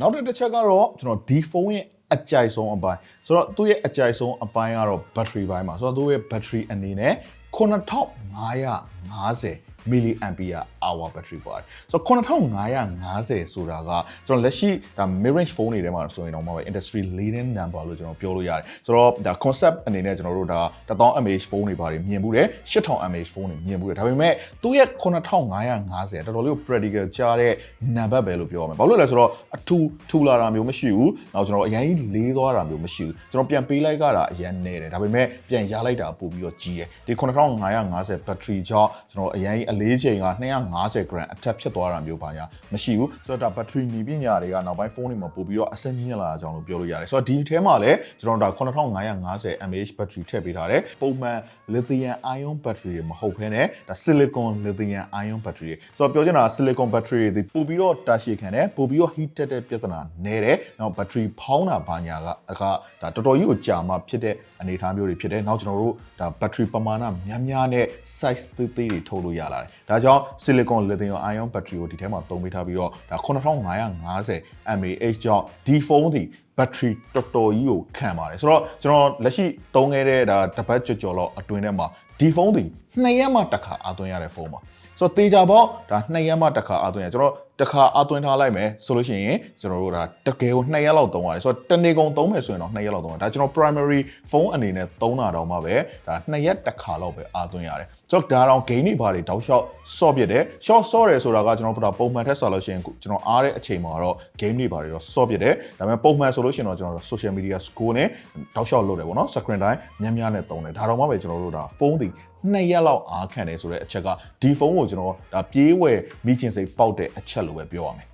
နောက်တစ်ချက်ကတော့ကျွန်တော်ဒီဖုန်းရဲ့အကြိုက်ဆုံးအပိုင်းဆိုတော့သူ့ရဲ့အကြိုက်ဆုံးအပိုင်းကတော့ battery ဘိုင်းမှာဆိုတော့သူ့ရဲ့ battery အနေနဲ့9550 milli ampere hour battery ပါတယ်ဆိုတော့9550ဆိုတာကကျွန်တော်လက်ရှိဒါ mid range phone တွေထဲမှာဆိုရင်တော့မှာပဲ industry leading number လို့ကျွန်တော်ပြောလို့ရတယ်ဆိုတော့ဒါ concept အနေနဲ့ကျွန်တော်တို့ဒါ1000 mAh phone တွေပါတယ်မြင်မှုတယ်8000 mAh phone တွေမြင်မှုတယ်ဒါပေမဲ့သူ့ရဲ့9550တော်တော်လေးကို practical ကြားတဲ့ number ပဲလို့ပြောရမယ်ဘာလို့လဲဆိုတော့အထူထူလာတာမျိုးမရှိဘူးနောက်ကျွန်တော်အရင်လေးသွားတာမျိုးမရှိဘူးကျွန်တော်ပြန်ပေးလိုက်ကြတာအရင်နေတယ်ဒါပေမဲ့ပြန်ရလိုက်တာပို့ပြီးတော့ကြီးတယ်ဒီ9550 battery ကြောင့်ကျွန်တော်အရင်အလေးချိန်က250 gram အထက်ဖြစ်သွားတာမျိုးပါညာမရှိဘူးဆိုတော့ဒါ battery နီးပညာတွေကနောက်ပိုင်းဖုန်းတွေမှာပို့ပြီးတော့အဆင်မြင့်လာတာကြောင့်လို့ပြောလို့ရတယ်ဆိုတော့ဒီထဲမှာလည်းကျွန်တော်ဒါ9550 mAh battery ထည့်ပေးထားတယ်ပုံမှန် lithium ion battery တွေမဟုတ်ဘဲနဲ့ဒါ silicon lithium ion battery တွေဆိုတော့ပြောချင်တာ silicon battery တွေပို့ပြီးတော့တာရှည်ခံတယ်ပို့ပြီးတော့ heat တက်တဲ့ပြဿနာနည်းတယ်နောက် battery ဖောင်းတာဘာညာကအခါဒါတော်တော်ကြီးကိုကြာမှဖြစ်တဲ့အနေအထားမျိုးတွေဖြစ်တယ်နောက်ကျွန်တော်တို့ဒါ battery ပမာဏများများနဲ့ size သေးသေးတွေထုတ်လို့ရလာတယ်ဒါကြောင့် silicon lithium ion battery ကိုဒီထဲမှာသုံးပေးထားပြီးတော့ဒါ9550 mAh ကြောင့်ဒီဖုန်းဒီ battery တော်တော်ကြီးကိုခံပါတယ်ဆိုတော့ကျွန်တော်လက်ရှိသုံးခဲ့တဲ့ဒါတပတ်ကြော်ကြော်လောက်အတွင်းထဲမှာဒီဖုန်းဒီနှစ်ရက်မှတစ်ခါအသွင်းရတဲ့ဖုန်းပါဆိုတော့တေချာပေါ့ဒါနှစ်ရက်မှတစ်ခါအသွင်းရကျွန်တော်တစ်ခါအသွင်းထားလိုက်မယ်ဆိုလို့ရှိရင်ကျွန်တော်တို့ဒါတကယ်ကိုနှစ်ရက်လောက်သုံးရတယ်ဆိုတော့တနေ့ကုန်သုံးမယ်ဆိုရင်တော့နှစ်ရက်လောက်သုံးရတယ်ဒါကျွန်တော် primary phone အနေနဲ့သုံးတာတော့မှပဲဒါနှစ်ရက်တစ်ခါလောက်ပဲအသွင်းရတယ်ဆိုတော့ဒါတော့ gain တွေဘာတွေတောက်လျှောက် short ပြတယ် short short တယ်ဆိုတာကကျွန်တော်တို့ပုံမှန်ထက်ဆိုလို့ရှိရင်ကျွန်တော်အားတဲ့အချိန်မှာတော့ game တွေဘာတွေတော့ short ပြတယ်ဒါပေမဲ့ပုံမှန်ဆိုလို့ရှိရင်တော့ကျွန်တော်တို့ social media score နဲ့တောက်လျှောက်လုပ်တယ်ပေါ့နော် screen time များများနဲ့သုံးတယ်ဒါတော့မှပဲကျွန်တော်တို့ဒါဖုန်းတွေနှစ်ရက်လောက်အားခံတယ်ဆိုတဲ့အချက်ကဒီဖုန်းကိုကျွန်တော်ဒါပြေးဝယ်မိချင်စိတ်ပေါက်တဲ့အချက်လို့ပဲပြောရမယ်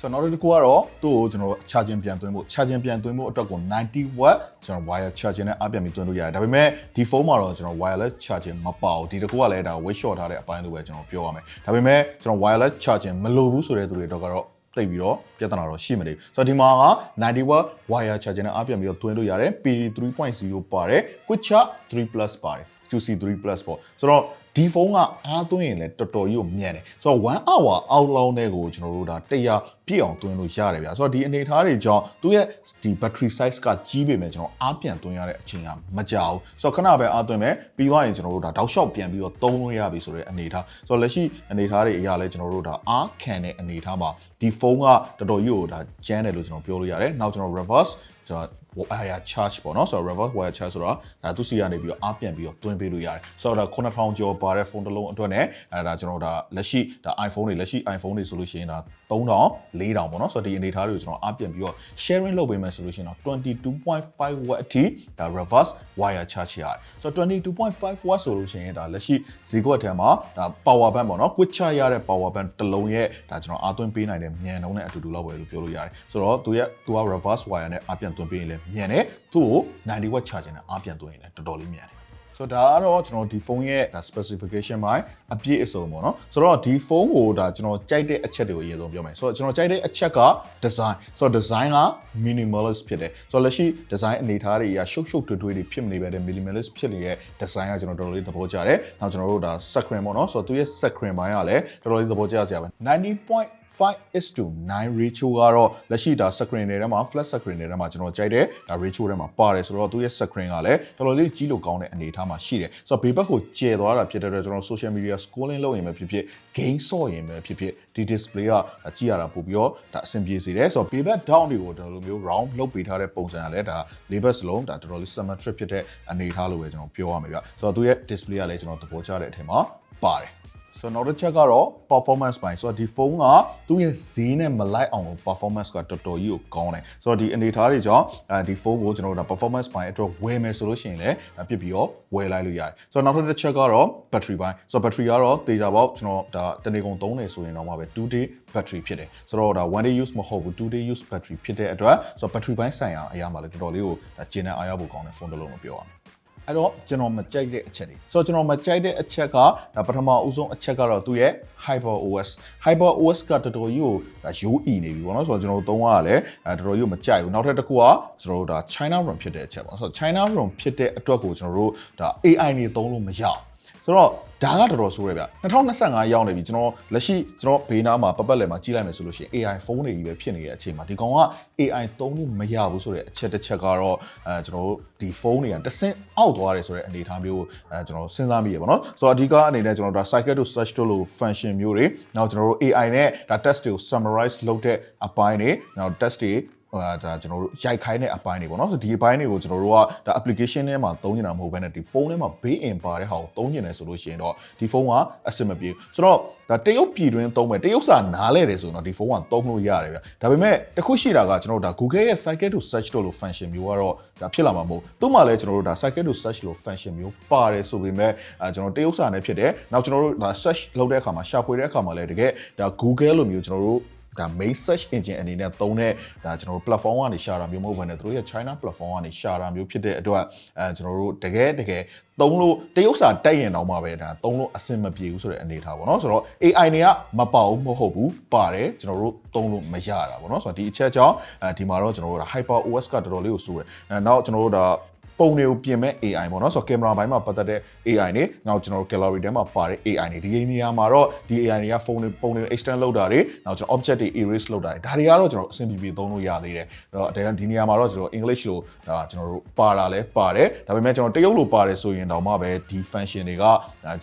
ဆိုတော့နောက်တစ်ခုကတော့သူ့ကိုကျွန်တော် charging ပြန်သွင်းဖို့ charging ပြန်သွင်းဖို့အတွက်ကို90 watt ကျွန်တော် wire charging နဲ့အပြန်ပြီးသွင်းလို့ရတယ်ဒါပေမဲ့ဒီဖုန်းမှာတော့ကျွန်တော် wireless charging မပါဘူးဒီတစ်ခုကလည်းဒါ weight short ထားတဲ့အပိုင်းလို့ပဲကျွန်တော်ပြောရမယ်ဒါပေမဲ့ကျွန်တော် wireless charging မလိုဘူးဆိုတဲ့သူတွေတော့ကတော့တိတ်ပြီးတော့ပြဿနာတော့ရှိမနေဘူးဆိုတော့ဒီမှာက90 watt wire charger နဲ့အပြန်ပြီးတော့သွင်းလို့ရတယ် PD 3.0ပါတယ် Quick Charge 3 plus ပါတယ် QC3 Plus ပေါ့ဆိုတော့ ဒီဖုန်းကအားသွင်းရင်လည်းတော်တော်ကြီးကိုမြန်တယ်ဆိုတော့1 hour အောက်လောင်းတဲ့ကိုကျွန်တော်တို့ဒါ100ပြည့်အောင်သွင်းလို့ရတယ်ဗျာဆိုတော့ဒီအနေအထားတွေကြောင့်သူ့ရဲ့ဒီ battery size ကကြီးပေမဲ့ကျွန်တော်အားပြန်သွင်းရတဲ့အချိန်ကမကြာဘူးဆိုတော့ခဏပဲအားသွင်းမယ်ပြီးသွားရင်ကျွန်တော်တို့ဒါတောက်လျှောက်ပြန်ပြီးတော့သုံးလို့ရပြီဆိုတဲ့အနေအထားဆိုတော့လက်ရှိအနေအထားတွေအရာလဲကျွန်တော်တို့ဒါအားခံတဲ့အနေအထားမှာဒီဖုန်းကတော်တော်ကြီးကိုဒါကျန်းတယ်လို့ကျွန်တော်ပြောလို့ရတယ်နောက်ကျွန်တော် reverse ကျွန်တော် wire charge ပေါ့နော်ဆိုတော့ reverse wire charge ဆိုတော့ဒါသူစီကနေပြီးတော့အားပြန်ပြီးတော့တွင်းပေးလို့ရတယ်ဆိုတော့ဒါ9000ကျော်ပါတဲ့ဖုန်းတစ်လုံးအတွက်နဲ့အဲဒါကျွန်တော်ဒါလက်ရှိဒါ iPhone တွေလက်ရှိ iPhone တွေဆိုလို့ရှိရင်ဒါ3000 4000ပေါ့နော်ဆိုတော့ဒီအနေထားတွေကိုကျွန်တော်အားပြန်ပြီးတော့ sharing လုပ်ပေးမယ်ဆိုလို့ရှိရင်တော့22.5 watt အထိဒါ reverse wire charge ရတယ်ဆိုတော့22.5 watt ဆိုလို့ရှိရင်ဒါလက်ရှိဈေးကွက်ထဲမှာဒါ power bank ပေါ့နော် quick charge ရတဲ့ power bank တစ်လုံးရဲ့ဒါကျွန်တော်အားသွင်းပေးနိုင်တဲ့မြန်နှုန်းနဲ့အတူတူလောက်ပဲလို့ပြောလို့ရတယ်ဆိုတော့သူရဲ့သူက reverse wire နဲ့အားပြန်သွင်းပေးရင်လည်းမြန်တယ်သူ့ကို90 watt charging နဲ့အားပြန်သွင်းရင်လည်းတော်တော်လေးမြန်တယ် ဆိုတော့ဒါကတော့ကျွန်တော်ဒီဖုန်းရဲ့ဒါ specification ပိုင်းအပြည့်အစုံပေါ့နော်ဆိုတော့ဒီဖုန်းကိုဒါကျွန်တော်ကြိုက်တဲ့အချက်တွေကိုအရင်ဆုံးပြောမယ်ဆိုတော့ကျွန်တော်ကြိုက်တဲ့အချက်က design ဆိုတော့ design က minimalist ဖြစ်တယ်ဆိုတော့လက်ရှိ design အနေအထားတွေအရရှုပ်ရှုပ်ထွေးထွေးတွေဖြစ်မနေပဲတဲ့ minimalist ဖြစ်နေတဲ့ design ကကျွန်တော်တော်တော်လေးသဘောကျတယ်နောက်ကျွန်တော်တို့ဒါ screen ပေါ့နော်ဆိုတော့သူရဲ့ screen ပိုင်းကလည်းတော်တော်လေးသဘောကျစရာပဲ90 5 is to 9 ratio ကတော့လက်ရှိဒါ screen တွေထဲမှာ flat screen တွေထဲမှာကျွန်တော်ကြိုက်တဲ့ဒါ ratio ထဲမှာပါတယ်ဆိုတော့သူရဲ့ screen ကလည်းတော်တော်လေးကြီးလို့ကောင်းတဲ့အနေအထားမှာရှိတယ်ဆိုတော့ဘေးဘက်ကိုကျဲသွားတာဖြစ်တဲ့အတွက်ကျွန်တော် social media scrolling လုပ်ရင်ပဲဖြစ်ဖြစ် game ဆော့ရင်ပဲဖြစ်ဖြစ်ဒီ display ကကြည့်ရတာပို့ပြီးတော့ဒါအဆင်ပြေစေတယ်ဆိုတော့ဘေးဘက် down တွေကိုကျွန်တော်လိုမျိုး round လုပ်ပေးထားတဲ့ပုံစံကလည်းဒါလေးဘက်စလုံးဒါတော်တော်လေး symmetric ဖြစ်တဲ့အနေအထားလို့ပဲကျွန်တော်ပြောရမှာဗျဆိုတော့သူရဲ့ display ကလည်းကျွန်တော်သဘောကျတဲ့အထင်မှာပါတယ် ဆိုတော့နောက်တစ်ချက်ကတော့ performance ပိုင်းဆိုတော့ဒီဖုန်းကသူ့ရဲ့ဈေးနဲ့မလိုက်အောင်လို့ performance ကတော်တော်ကြီးကိုကောင်းတယ်ဆိုတော့ဒီအနေအထားတွေကြောင့်အဲဒီဖုန်းကိုကျွန်တော်တို့ဒါ performance ပိုင်းအတွက်ဝယ်မယ်ဆိုလို့ရှိရင်လည်းပြစ်ပြီးတော့ဝယ်လိုက်လို့ရတယ်ဆိုတော့နောက်တစ်ချက်ကတော့ battery ပိုင်းဆိုတော့ battery ကတော့တေချာပေါက်ကျွန်တော်ဒါတနေ့ကုန်သုံးနေဆိုရင်တော့မှပဲ2 day battery ဖြစ်တယ်ဆိုတော့ဒါ1 day use မဟုတ်ဘူး2 day use battery ဖြစ်တဲ့အတွက်ဆိုတော့ battery ပိုင်းဆိုင်ရာအရာမှာလည်းတော်တော်လေးကိုကျင်းတဲ့အားရဖို့ကောင်းတဲ့ဖုန်းတစ်လုံးလို့ပြောရမယ် အဲ့တော့ကျွန်တော်မကြိုက်တဲ့အချက်တွေဆိုတော့ကျွန်တော်မကြိုက်တဲ့အချက်ကဒါပထမအဦးဆုံးအချက်ကတော့သူ့ရဲ့ Hyper OS Hyper OS ကတော်တော်ကြီးကိုဒါရိုးအီနေပြီပေါ့နော်ဆိုတော့ကျွန်တော်သုံးရတာလည်းအဲတော်တော်ကြီးကိုမကြိုက်ဘူးနောက်ထပ်တစ်ခုကကျွန်တော်တို့ဒါ China ROM ဖြစ်တဲ့အချက်ပေါ့ဆိုတော့ China ROM ဖြစ်တဲ့အတွက်ကိုကျွန်တော်တို့ဒါ AI နေသုံးလို့မရအောင်ဆိုတော့ ဒါကတော်တော်ဆိုးရဗျ2025ရောက်နေပြီကျွန်တော်လက်ရှိကျွန်တော်ဘေးနားမှာပပတ်လည်မှာကြီးလိုက်မယ်ဆိုလို့ရှိရင် AI ဖုန်းတွေကြီးပဲဖြစ်နေတဲ့အချိန်မှာဒီကောင်က AI သုံးလို့မရဘူးဆိုတဲ့အချက်တစ်ချက်ကတော့အဲကျွန်တော်တို့ဒီဖုန်းတွေကတဆင့်အောက်သွားတယ်ဆိုတဲ့အနေအထားမျိုးအဲကျွန်တော်စဉ်းစားမိရပါတော့ဆိုတော့အဓိကအနေနဲ့ကျွန်တော်ဒါ cycle to search တို့လို function မျိုးတွေနောက်ကျွန်တော်တို့ AI နဲ့ဒါ test တွေကို summarize လုပ်တဲ့အပိုင်းတွေနောက် test တွေ ဟိုဒါကျွန်တော်တို့ရိုက်ခိုင်းတဲ့အပိုင်းတွေပေါ့နော်ဆိုဒီအပိုင်းတွေကိုကျွန်တော်တို့ကဒါ application ထဲမှာသုံးနေတာမဟုတ်ဘဲနဲ့ဒီဖုန်းထဲမှာ built in ပါတဲ့ဟာကိုသုံးနေတယ်ဆိုလို့ရှိရင်တော့ဒီဖုန်းကအဆင်မပြေဘူးဆိုတော့ဒါတရုတ်ပြည်တွင်းသုံးမယ်တရုတ်စာနားလဲတယ်ဆိုတော့ဒီဖုန်းကသုံးလို့ရတယ်ဗျဒါပေမဲ့တခုရှိတာကကျွန်တော်တို့ဒါ Google ရဲ့ cycle to search တို့လို function မျိုးကတော့ဒါဖြစ်လာမှာမဟုတ်သူ့မှာလည်းကျွန်တော်တို့ဒါ cycle to search လို function မျိုးပါတယ်ဆိုပေမဲ့အဲကျွန်တော်တရုတ်စာနဲ့ဖြစ်တယ်နောက်ကျွန်တော်တို့ဒါ search လုပ်တဲ့အခါမှာရှာဖွေတဲ့အခါမှာလည်းတကယ်ဒါ Google လိုမျိုးကျွန်တော်တို့ ဒါ main search engine အနေနဲ့သုံးတဲ့ဒါကျွန်တော်တို့ platform ကနေရှာတာမျိုးမဟုတ်ဘဲနဲ့တို့ရဲ့ China platform ကနေရှာတာမျိုးဖြစ်တဲ့အတွက်အဲကျွန်တော်တို့တကယ်တကယ်သုံးလို့တရုပ်စာတက်ရင်တော့မှပဲဒါသုံးလို့အဆင်မပြေဘူးဆိုတဲ့အနေအထားပေါ့နော်ဆိုတော့ AI တွေကမပေါဘူးမဟုတ်ဘူးပါတယ်ကျွန်တော်တို့သုံးလို့မရတာပေါ့နော်ဆိုတော့ဒီအချက်ကြောင့်အဲဒီမှာတော့ကျွန်တော်တို့ဒါ Hyper OS ကတော်တော်လေးကိုစိုးတယ်အဲနောက်ကျွန်တော်တို့ဒါ ပုံတွေကိုပြင်မဲ့ AI ပေါ့နော်ဆိုတော့ကင်မရာဘိုင်းမှာပတ်သက်တဲ့ AI တွေနောက်ကျွန်တော်တို့ gallery ထဲမှာပါတဲ့ AI တွေဒီနေရာမှာတော့ဒီ AI တွေကဖုန်းတွေပုံတွေ extend လုပ်တာတွေနောက်ကျွန်တော် object တွေ erase လုပ်တာတွေဒါတွေကတော့ကျွန်တော်အဆင်ပြေပြေသုံးလို့ရသေးတယ်အဲ့တော့ဒီနေရာမှာတော့ကျွန်တော် English လို့ဒါကျွန်တော်တို့ပါတာလဲပါတယ်ဒါပေမဲ့ကျွန်တော်တရုတ်လို့ပါတယ်ဆိုရင်တော့မှပဲဒီ function တွေကဒါ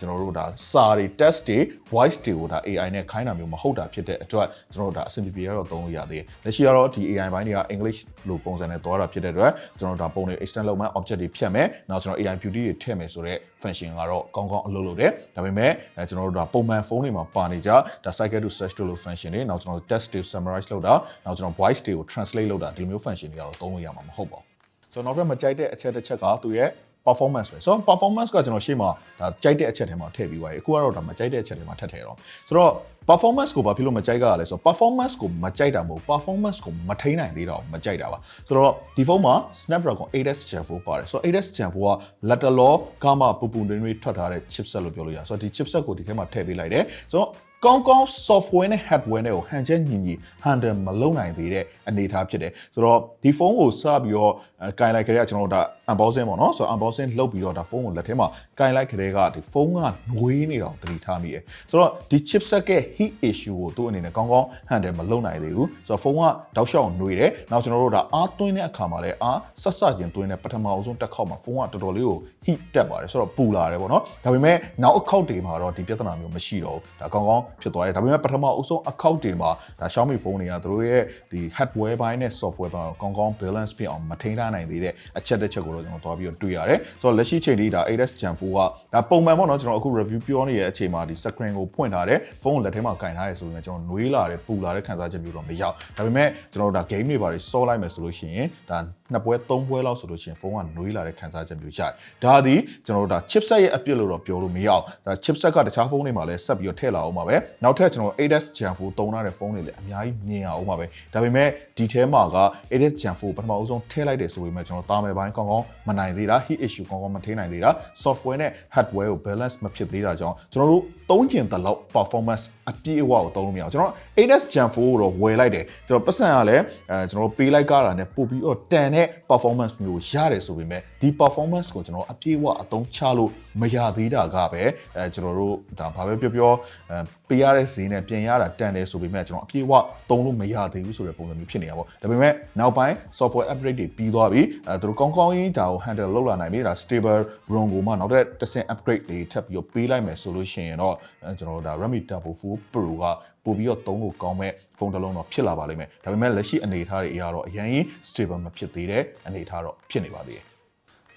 ကျွန်တော်တို့ဒါစာတွေ test တွေ voice တွေကိုဒါ AI နဲ့ခိုင်းတာမျိုးမဟုတ်တာဖြစ်တဲ့အတွက်ကျွန်တော်တို့ဒါအဆင်ပြေပြေတော့သုံးလို့ရသေးတယ်လက်ရှိကတော့ဒီ AI ဘိုင်းတွေက English လို့ပုံစံနဲ့သွားတာဖြစ်တဲ့အတွက်ကျွန်တော်တို့ဒါပုံတွေ extend လုပ်မှ object တွေဖြတ်မယ်နောက်ကျွန်တော် AI beauty တွေထည့်မယ်ဆိုတော့ function ကတော့ကောင်းကောင်းအလုပ်လုပ်တယ်ဒါပေမဲ့အဲကျွန်တော်တို့ဒါပုံမှန်ဖုန်းတွေမှာပါနေကြဒါ cycle to search တို့လို function တွေနောက်ကျွန်တော် text တွေ summarize လုပ်တာနောက်ကျွန်တော် voice တွေကို translate လုပ်တာဒီလိုမျိုး function တွေကတော့သုံးလို့ရမှာမဟုတ်ပါဘူးဆိုတော့နောက်ထပ်မကြိုက်တဲ့အချက်တစ်ချက်ကသူရဲ့ performance ပဲဆိုတော့ performance ကကျွန်တော်ရှေ့မှာဒါကြိုက်တဲ့အချက်ထဲမှာထည့်ပြီးသွားပြီအခုကတော့ဒါမကြိုက်တဲ့အချက်ထဲမှာထည့်ထည့်တော့ဆိုတော့ performance ကိုဘာဖြစ်လို့မကြိုက်ကြရလဲဆိုတော့ performance ကိုမကြိုက်တာမဟုတ် performance ကိုမထိန်းနိုင်သေးတာကိုမကြိုက်တာပါဆိုတော့ဒီဖုန်းမှာ Snapdragon 8s Gen 4ပါတယ်ဆိုတော့ 8s Gen 4က lateral ကမှပူပူနွေးနွေးထွက်ထားတဲ့ chipset လို့ပြောလို့ရတယ်ဆိုတော့ဒီ chipset ကိုဒီထဲမှာထည့်ပေးလိုက်တယ်ဆိုတော့ကောင်းကောင်း software နဲ့ hardware နဲ့ကိုဟန်ချက်ညီညီ handle မလုပ်နိုင်သေးတဲ့အနေအထားဖြစ်တယ်ဆိုတော့ဒီဖုန်းကိုစပြီးတော့ကင်လိုက်ကြတဲ့ကျွန်တော်တို့ဒါ unboxing ပေါ့နော်ဆိုတော့ unboxing လုပ်ပြီးတော့ဒါဖုန်းကိုလက်ထဲမှာကင်လိုက်ကြတဲ့ကဒီဖုန်းကနှွေးနေတော့တတိထားမိတယ်ဆိုတော့ဒီ chipset က heat issue ကိုသူ့အနေနဲ့ကောင်းကောင်း handle မလုပ်နိုင်သေးဘူးဆိုတော့ဖုန်းကတောက်လျှောက်နှွေးတယ်နောက်ကျွန်တော်တို့ဒါအားသွင်းတဲ့အခါမှာလည်းအားဆက်ဆက်ချင်းသွင်းတဲ့ပထမအဆုံးတစ်ခေါက်မှာဖုန်းကတော်တော်လေးကို heat တက်ပါတယ်ဆိုတော့ပူလာတယ်ပေါ့နော်ဒါပေမဲ့နောက်အခေါက်တွေမှာတော့ဒီပြဿနာမျိုးမရှိတော့ဘူးဒါကောင်းကောင်းဖြစ်သွားတယ်ဒါပေမဲ့ပထမအဆုံးအခေါက်တွေမှာဒါ Xiaomi ဖုန်းတွေကသူတို့ရဲ့ဒီ hardware ဘိုင်းနဲ့ software ဘိုင်းကိုကောင်းကောင်း balance ဖြစ်အောင်မထိန်းထားနိုင်သေးတဲ့အချက်တစ်ချက်ကိုတော့ကျွန်တော်တွားပြီးတော့တွေ့ရတယ်ဆိုတော့လက်ရှိချိန်ဒီဒါ 8s Gen 4ကဒါပုံမှန်ပေါ့နော်ကျွန်တော်အခု review ပြောနေတဲ့အချိန်မှာဒီ screen ကိုဖွင့်ထားတယ်ဖုန်းကိုလက်ထဲမှာကင်ထားရဆိုရင်ကျွန်တော်နှွေးလာတယ်ပူလာတဲ့ခံစားချက်မျိုးတော့မရောက်ဒါပေမဲ့ကျွန်တော်တို့ဒါ game တွေပါတွေစောလိုက်မယ်ဆိုလို့ရှိရင်ဒါနှစ်ပွဲသုံးပွဲလောက်ဆိုလို့ရှိရင်ဖုန်းကနှွေးလာတဲ့ခံစားချက်မျိုးရတယ်ဒါသည်ကျွန်တော်တို့ဒါ chipset ရဲ့အပြစ်လို့တော့ပြောလို့မရအောင်ဒါ chipset ကတခြားဖုန်းတွေမှာလည်းဆက်ပြီးတော့ထည့်လာအောင်ပါပဲနောက်ထပ်ကျွန်တော် 8S Gen 4သုံးထားတဲ့ဖုန်းတွေလည်းအများကြီးမြင်အောင်ပါပဲဒါပေမဲ့ဒီထဲမှာက 8S Gen 4ပထမအဆုံးထည့်လိုက်တယ်ဆိုပေမဲ့ကျွန်တော်တာမယ်ပိုင်းကောင်းကောင်းမနိုင်သေးတာ heat issue ကောင်းကောင်းမထိနိုင်သေးတာ software နဲ့ hardware ကို balance မဖြစ်သေးတာကြောင့်ကျွန်တော်တို့သုံးကျင်တဲ့လောက် performance အပြည့်အဝကိုသုံးလို့မရအောင်ကျွန်တော် 8S Gen 4ကိုတော့ဝယ်လိုက်တယ်ကျွန်တော်ပတ်စံကလည်းအဲကျွန်တော်ပေးလိုက်ကြတာနဲ့ပို့ပြီးတော့တန်တဲ့ performance မျိုးရတယ်ဆိုပေမဲ့ဒီ performance ကိုကျွန်တော်အပြည့်အဝအသုံးချလို့မရသေးတာကပဲအဲကျွန်တော်တို့ဒါဘာပဲပြောပြောအဲပေးရတဲ့ဈေးနဲ့ပြင်ရတာတန်တယ်ဆိုပေမဲ့ကျွန်တော်အပြည့်အဝသုံးလို့မရသေးဘူးဆိုတဲ့ပုံစံမျိုးဖြစ်နေတာပေါ့ဒါပေမဲ့နောက်ပိုင်း software upgrade တွေပြီးသွားပြီအဲသူတို့ကောင်းကောင်းကြီးဒါကို handle လုပ်လာနိုင်ပြီဒါ stable ROM ကိုမှနောက်ထပ်တစ်ဆင့် upgrade တွေထပ်ပြီးတော့ပေးလိုက်မယ်ဆိုလို့ရှိရင်တော့အဲကျွန်တော်တို့ဒါ Redmi Turbo 4 Pro ကပို့ပြီးတော့သုံးလို့ကောင်းမဲ့ဖုန်းတစ်လုံးတော့ဖြစ်လာပါလိမ့်မယ်ဒါပေမဲ့လက်ရှိအနေအထားတွေအရတော့အရင်ကြီး stable မဖြစ်သေးတဲ့အနေအထားတော့ဖြစ်နေပါသေးတယ်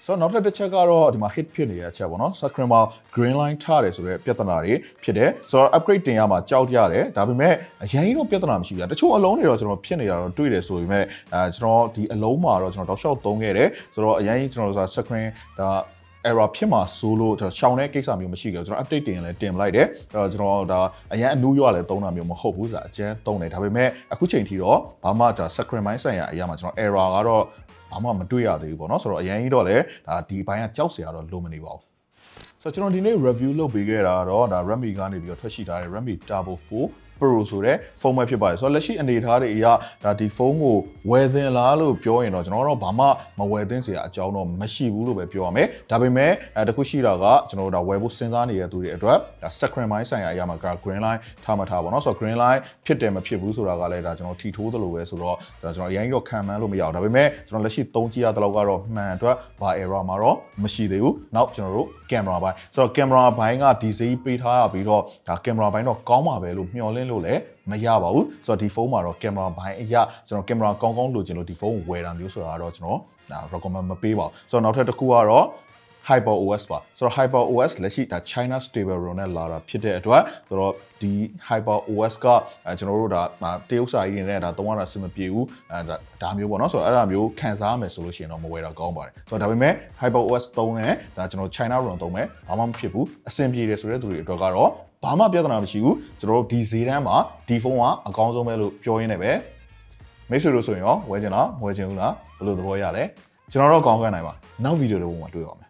ဆိုတော့နောက်ထပ်တစ်ချက်ကတော့ဒီမှာ hit ဖြစ်နေတဲ့အချက်ပေါ့နော် screen မှာ green line ထားတယ်ဆိုတော့ပြဿနာတွေဖြစ်တယ်ဆိုတော့ upgrade တင်ရမှာကြောက်ကြရတယ်ဒါပေမဲ့အရင်ကြီးတော့ပြဿနာမရှိဘူး။တချို့အလုံးတွေတော့ကျွန်တော်ဖြစ်နေတာတော့တွေ့တယ်ဆိုပေမဲ့အဲကျွန်တော်ဒီအလုံးမှာတော့ကျွန်တော်တောက်လျှောက်သုံးခဲ့တယ်ဆိုတော့အရင်ကြီးကျွန်တော်ဆို screen ဒါ error ဖြစ်မှာဆိုလို့ရှောင်းတဲ့ကိစ္စမျိုးမရှိဘူးကျွန်တော် update တင်ရင်လည်းတင်လိုက်တယ်အဲတော့ကျွန်တော်ဒါအရင်အနူးရွာလည်းသုံးတာမျိုးမဟုတ်ဘူးဆိုတာအကျန်းသုံးတယ်ဒါပေမဲ့အခုချိန်ထိတော့ဘာမှဒါ screen ပိုင်းဆိုင်ရာအရာမှာကျွန်တော် error ကတော့ ဘာမှမတွေ့ရသေးဘူးပေါ့နော်ဆိုတော့အရင်ကြီးတော့လည်းဒါဒီဘိုင်းကကြောက်စရာတော့လိုမနေပါဘူးဆိုတော့ကျွန်တော်ဒီနေ့ review လုပ်ပေးခဲ့တာတော့ဒါ Redmi ကနေပြီးတော့ထွက်ရှိထားတဲ့ Redmi Turbo 4 Pro ဆိုတဲ့ဖုန်းပဲဖြစ်ပါတယ်ဆိုတော့လက်ရှိအနေအထားတွေအရဒါဒီဖုန်းကိုဝယ်သင်လားလို့ပြောရင်တော့ကျွန်တော်တို့ဘာမှမဝယ်သင့်စရာအကြောင်းတော့မရှိဘူးလို့ပဲပြောရမယ်ဒါပေမဲ့အဲတခုရှိတာကကျွန်တော်တို့ဒါဝယ်ဖို့စဉ်းစားနေတဲ့သူတွေအတွက်ဒါ screen line ဆိုင်ရာအရာမှာ green line ထားမှထားပါတော့ဆိုတော့ green line ဖြစ်တယ်မဖြစ်ဘူးဆိုတာကလည်းဒါကျွန်တော်ထီထိုးသလိုပဲဆိုတော့ဒါကျွန်တော်အရင်ကတော့ခံမှန်းလို့မရအောင်ဒါပေမဲ့ကျွန်တော်လက်ရှိသုံးကြည့်ရတဲ့လောက်ကတော့မှန်အတွက်ဘာ error မှာတော့မရှိသေးဘူးနောက်ကျွန်တော်တို့ camera ဘိုင်းဆိုတော့ camera ဘိုင်းကဒီဈေးပေးထားရပြီးတော့ဒါ camera ဘိုင်းတော့ကောင်းပါပဲလို့မျှော်လင့်လို့လည်းမရပါဘူးဆိုတော့ဒီဖုန်းမှာတော့ camera ဘိုင်းအရာကျွန်တော် camera ကောင်းကောင်းလိုချင်လို့ဒီဖုန်းကိုဝယ်တာမျိုးဆိုတာတော့ကျွန်တော်ဒါ recommend မပေးပါဘူးဆိုတော့နောက်ထပ်တစ်ခုကတော့ Hyper OS ပါဆိုတော့ Hyper OS လက်ရှိဒါ China Stable ROM နဲ့လာတာဖြစ်တဲ့အတွက်ဆိုတော့ဒီ Hyper OS ကအဲကျွန်တော်တို့ဒါတရုတ်စာကြီးတွေနဲ့ဒါသုံးရတာစင်မပြေဘူးအဲဒါဒါမျိုးပေါ့နော်ဆိုတော့အဲ့ဒါမျိုးခံစားရမယ်ဆိုလို့ရှိရင်တော့မဝယ်တော့ကောင်းပါတယ်ဆိုတော့ဒါပေမဲ့ Hyper OS သုံးတယ်ဒါကျွန်တော် China ROM သုံးမယ်ဘာမှမဖြစ်ဘူးအဆင်ပြေတယ်ဆိုတဲ့သူတွေအတွက်ကတော့ ဘာမှပြဿနာမရှိဘူးကျွန်တော်တို့ဒီဈေးတန်းမှာဒီဖုန်းကအကောင်းဆုံးပဲလို့ပြောရင်းနဲ့ပဲမိတ်ဆွေတို့ဆိုရင်ရောဝယ်ချင်လားမဝယ်ချင်ဘူးလားဘယ်လိုသဘောရလဲကျွန်တော်တော့ကောင်းခံနိုင်ပါနောက်ဗီဒီယိုတွေပုံမှာတွေ့ပါမယ်